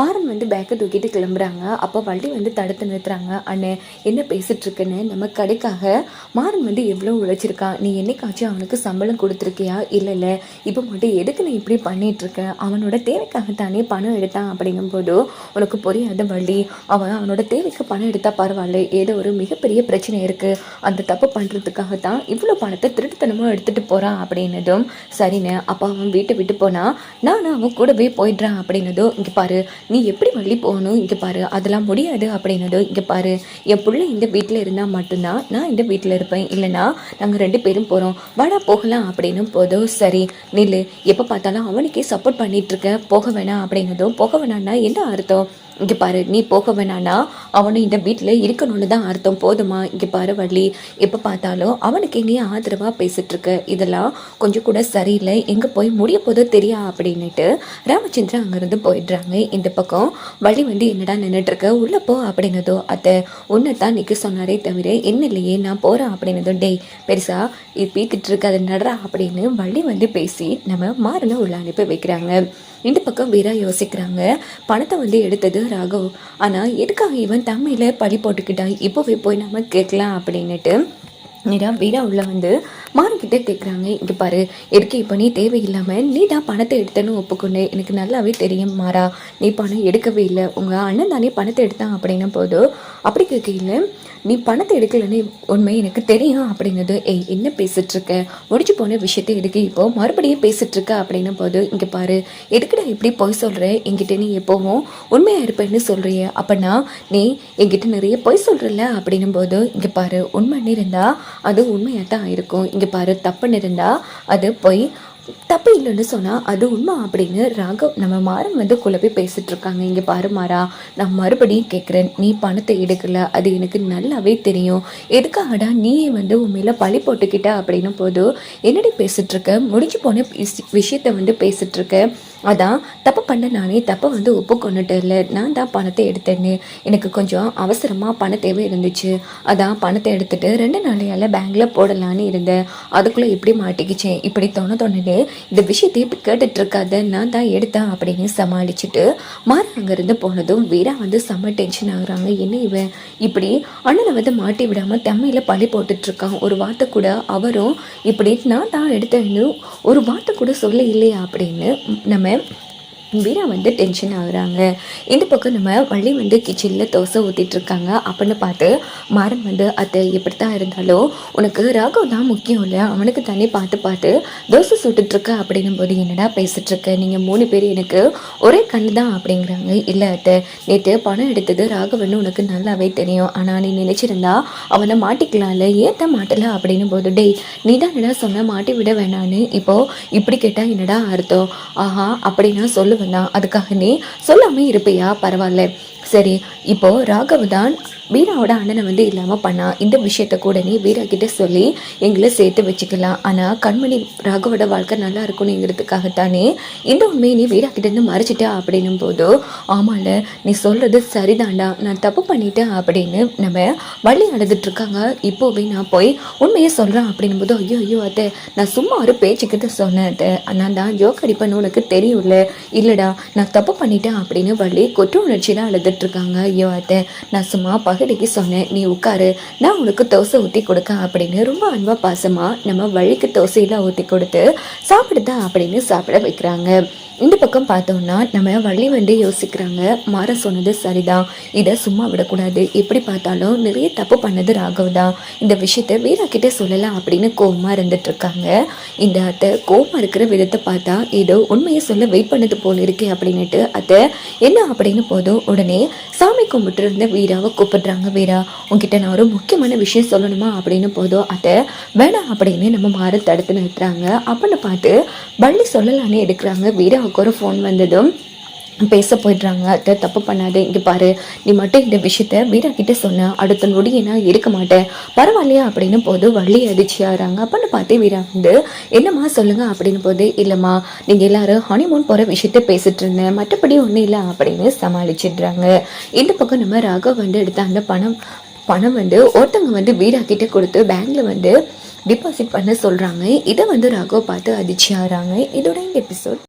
மாறன் வந்து பேக்கை தூக்கிட்டு கிளம்புறாங்க. அப்போ வள்ளி வந்து தடுத்து நிறுத்துறாங்க. அண்ணே என்ன பேசிகிட்ருக்குன்னு நம்ம கடைக்காக மாறன் வந்து எவ்வளோ உழைச்சிருக்கான்? நீ என்னைக்காச்சும் அவனுக்கு சம்பளம் கொடுத்துருக்கியா? இல்லை இல்லை. இப்போ மட்டும் எதுக்கு நீ இப்படி பண்ணிகிட்ருக்கேன் அவனோட தேவைக்காக தானே பணம் எடுத்தான் அப்படிங்கும்போது உனக்கு புரியாத வழி அவன் அவனோட தேவைக்கு பணம் எடுத்தால் பரவாயில்ல. ஏதோ ஒரு மிகப்பெரிய பிரச்சனை இருக்குது அந்த தப்பு பண்ணுறதுக்காக தான் இவ்வளோ பணத்தை திருட்டுத்தனமாக எடுத்துகிட்டு போகிறான் அப்படின்னதும் சரிண்ணே. அப்போ அவன் வீட்டை விட்டு போனால் நானும் அவன் கூடவே போயிடுறான் அப்படின்னதும் இங்கே பாரு நீ எப்படி வள்ளி போகணும்? இங்கே பாரு அதெல்லாம் முடியாது அப்படின்னதும் இங்கே பாரு என் பிள்ளை இந்த வீட்டில் இருந்தால் மட்டும்தான் நான் இந்த வீட்டில் இருப்பேன். இல்லைனா நாங்கள் ரெண்டு பேரும் போகிறோம் வாடா போகலாம் அப்படின்னும் போதும். சரி நில்லு. எப்போ பார்த்தாலும் அவனுக்கே சப்போர்ட் பண்ணிட்டு போக வேணாம் அப்படின்னதும் போக வேணான்னா என்ன அர்த்தம்? இங்கே பாரு நீ போக வேணான்னா அவனும் இந்த வீட்டில் இருக்கணும்னு தான் அர்த்தம். போதுமா? இங்கே பாரு வள்ளி. எப்போ பார்த்தாலும் அவனுக்கு எங்கேயும் ஆதரவாக பேசிட்டு இதெல்லாம் கொஞ்சம் கூட சரியில்லை. எங்கே போய் முடிய போதோ தெரியா அப்படின்னுட்டு ராமச்சந்திரன் அங்கேருந்து போயிடுறாங்க. இந்த பக்கம் வள்ளி வந்து என்னடா நின்றுட்டுருக்க உள்ளே போ அப்படின்னதோ அத்தை ஒன்று தான் நிற்க சொன்னாரே தவிர என்ன இல்லையே? நான் போகிறேன் அப்படின்னதும் டேய் பெருசா இது பீக்கிட்டு அதை நடரா அப்படின்னு வள்ளி வந்து பேசி நம்ம மாறின உள்ள அனுப்பி வைக்கிறாங்க. இந்த பக்கம் வீரா யோசிக்கிறாங்க. பணத்தை வந்து எடுத்தது ராகவ் ஆனால் எதுக்காக இவன் தமிழில் பழி போட்டுக்கிட்டான் இப்போவே போய் நம்ம கேட்கலாம் அப்படின்னுட்டு நீடா வீடா உள்ள வந்து மாறுகிட்ட கேட்குறாங்க இங்கே பாரு எதுக்கு இப்போ நீ தேவையில்லாமல் நீ தான் பணத்தை எடுத்தேன்னு ஒப்புக்கொண்டு எனக்கு நல்லாவே தெரியும் மாறா. நீ பணம் எடுக்கவே இல்லை. உங்கள் அண்ணன் தானே பணத்தை எடுத்தான் அப்படின்னும் போது அப்படி கேட்கல நீ பணத்தை எடுக்கலன்னு உண்மை எனக்கு தெரியும் அப்படிங்கிறது ஏய் என்ன பேசிட்டு இருக்க முடிச்சு போன விஷயத்தை எதுக்கு இப்போது மறுபடியும் பேசிகிட்ருக்க அப்படின்னும் போது இங்கே பாரு எதுக்குடா இப்படி பொய் சொல்கிற என்கிட்ட நீ எப்போவும் உண்மையாக இருப்பேன்னு சொல்கிறிய அப்படின்னா நீ என்கிட்ட நிறைய பொய் சொல்கிறல்ல அப்படின்னும் போது இங்கே பாரு உண்மை இருந்தால் அது உண்மையாக தான் இருக்கும். இங்கே பாரு தப்புன்னு இருந்தா அது போய் தப்பு இல்லைன்னு சொன்னால் அது உண்மை அப்படின்னு ராகவ் நம்ம மாறன் வந்து குழப்பி பேசிட்டு இருக்காங்க. இங்கே பாரு மாறா நான் மறுபடியும் கேட்குறேன் நீ பணத்தை எடுக்கல. அது எனக்கு நல்லாவே தெரியும். எதுக்காகடா நீயே வந்து உண்மையில் பழி போட்டுக்கிட்ட அப்படின்னும் போது என்னடி பேசிட்டு இருக்க? முடிஞ்சு போன விஷயத்தை வந்து பேசிட்டு இருக்க. அதான் தப்பு பண்ண நானே தப்பை வந்து ஒப்புக்கொண்டுட்டு இல்லை நான் தான் பணத்தை எடுத்தேன்னு. எனக்கு கொஞ்சம் அவசரமாக பண தேவை இருந்துச்சு. அதான் பணத்தை எடுத்துட்டு ரெண்டு நாளையால் பேங்க்கில் போடலான்னு இருந்தேன். அதுக்குள்ளே இப்படி மாட்டிக்கிச்சேன் இப்படி தோண தோணுது இந்த விஷயத்தை இப்படி கேட்டுட்டு இருக்காத நான் தான் எடுத்தேன் அப்படின்னு சமாளிச்சுட்டு மாறி அங்கேருந்து போனதும் வீரா வந்து செம்ம டென்ஷன் ஆகுறாங்க. என்ன இவன் இப்படி அண்ணனை வந்து மாட்டி விடாமல் தம்மையில் பழி போட்டுட்ருக்கான். ஒரு வார்த்தை கூட அவரும் இப்படி நான் தான் எடுத்தேன்னு ஒரு வார்த்தை கூட சொல்ல இல்லையா அப்படின்னு நம்ம வீரா வந்து டென்ஷன் ஆகுறாங்க. இந்த பக்கம் நம்ம வள்ளி வந்து கிச்சனில் தோசை ஊற்றிட்டுருக்காங்க அப்படின்னு பார்த்து மாறன் வந்து அத்தை எப்படி தான் இருந்தாலும் உனக்கு ராகவ் தான் முக்கியம் இல்லை. அவனுக்கு தானே பார்த்து பார்த்து தோசை சுட்டுட்ருக்க அப்படின்னும் போது என்னடா பேசிகிட்ருக்க நீங்கள் மூணு பேர் எனக்கு ஒரே கண்ணு தான் அப்படிங்கிறாங்க. இல்லை அத்தை நேற்று பணம் எடுத்தது ராகவன்னு உனக்கு நல்லாவே தெரியும். ஆனால் நீ நினச்சிருந்தா அவனை மாட்டிக்கலாம்ல. ஏத்த மாட்டல? அப்படின்னும் போது டேய் நீ தான் என்னடா சொன்ன? மாட்டி விட வேணான்னு. இப்போது இப்படி கேட்டால் என்னடா அர்த்தம்? ஆஹா அப்படின்னா சொல்லுவேன் தான் அதுக்காக நீ சொல்லாமல் இருப்பியா? பரவாயில்ல. சரி இப்போ ராகவ் தான் வீராவோட அண்ணனை வந்து இல்லாமல் பண்ணா இந்த விஷயத்த கூட நீ வீரா கிட்ட சொல்லி எங்களை சேர்த்து வச்சுக்கலாம். ஆனால் கண்மணி ராகவோட வாழ்க்கை நல்லா இருக்கணுங்கிறதுக்காகத்தானே இந்த உண்மையை நீ வீரா கிட்ட இருந்து மறைச்சிட்டா அப்படின்னும் போது ஆமால நீ சொல்றது சரிதாண்டா நான் தப்பு பண்ணிட்டேன் அப்படின்னு நம்ம வள்ளி அழுதுட்ருக்காங்க இப்போவே நான் போய் உண்மையை சொல்கிறேன் அப்படின்னும் போது ஐயோ ஐயோ அத்தை நான் சும்மா ஒரு பேச்சுக்கிட்ட சொன்னேன் அத்தை. நான் தான் ஜோக் அடிப்பேன்னு உனக்கு தெரியும்ல. இல்லைடா நான் தப்பு பண்ணிட்டேன் அப்படின்னு வள்ளி குற்ற உணர்ச்சியில் அழுதுட்டு இருக்காங்க. ஐயோ அத்தை நான் சும்மா மகளிக்கு சொன்னேன் நீ உட்காரு நான் உனக்கு தோசை ஊற்றி கொடுக்க அப்படின்னு ரொம்ப அன்பா பாசமா நம்ம வழிக்கு தோசையெல்லாம் ஊற்றி கொடுத்து சாப்பிடுதா அப்படின்னு சாப்பிட வைக்கிறாங்க. இந்த பக்கம் பார்த்தோம்னா நம்ம வள்ளி வந்து யோசிக்கிறாங்க மாற சொன்னது சரிதான் இதை சும்மா விடக்கூடாது. எப்படி பார்த்தாலும் நிறைய தப்பு பண்ணது ராகவ் தான் இந்த விஷயத்த வீரா கிட்டே சொல்லலாம் அப்படின்னு கோபமாக இருந்துட்டு இருக்காங்க இந்த அத்தை கோபமாக இருக்கிற விதத்தை பார்த்தா ஏதோ உண்மையை சொல்ல வெயிட் பண்ணது போல இருக்கே அப்படின்னுட்டு அத்தை என்ன அப்படின்னு போதும் உடனே சாமி கும்பிட்டு இருந்த வீராவை கூப்பிடுறாங்க. வீரா உங்ககிட்ட நான் ஒரு முக்கியமான விஷயம் சொல்லணுமா அப்படின்னு போதும் அத்தை வேணாம் அப்படின்னு நம்ம மாற தடுத்து நிறுத்துறாங்க. அப்படின்னு பார்த்து வள்ளி சொல்லலான்னு எடுக்கிறாங்க. வீரா வீராவுக்கு ஒரு ஃபோன் வந்ததும் பேச போயிடுறாங்க. அத்தை தப்பு பண்ணாது. இங்கே பாரு நீ மட்டும் இந்த விஷயத்த வீரா கிட்ட சொன்ன அடுத்த நொடியை நான் இருக்க மாட்டேன். பரவாயில்லையா? அப்படின்னு போது வள்ளி அதிர்ச்சியாகிறாங்க அப்படின்னு பார்த்து வீரா வந்து என்னம்மா சொல்லுங்க? அப்படின்னு போது இல்லைம்மா நீங்கள் எல்லாரும் ஹனிமூன் போகிற விஷயத்த பேசிட்டு இருந்தேன். மற்றபடி ஒன்றும் இல்லை அப்படின்னு சமாளிச்சிடுறாங்க. இந்த பக்கம் நம்ம ராகவ் வந்து எடுத்த அந்த பணம் பணம் வந்து ஒருத்தவங்க வந்து வீரா கிட்ட கொடுத்து பேங்க்ல வந்து டிபாசிட் பண்ண சொல்கிறாங்க இதை வந்து ராகவ் பார்த்து அதிர்ச்சியாகிறாங்க இதோட இந்த எபிசோட்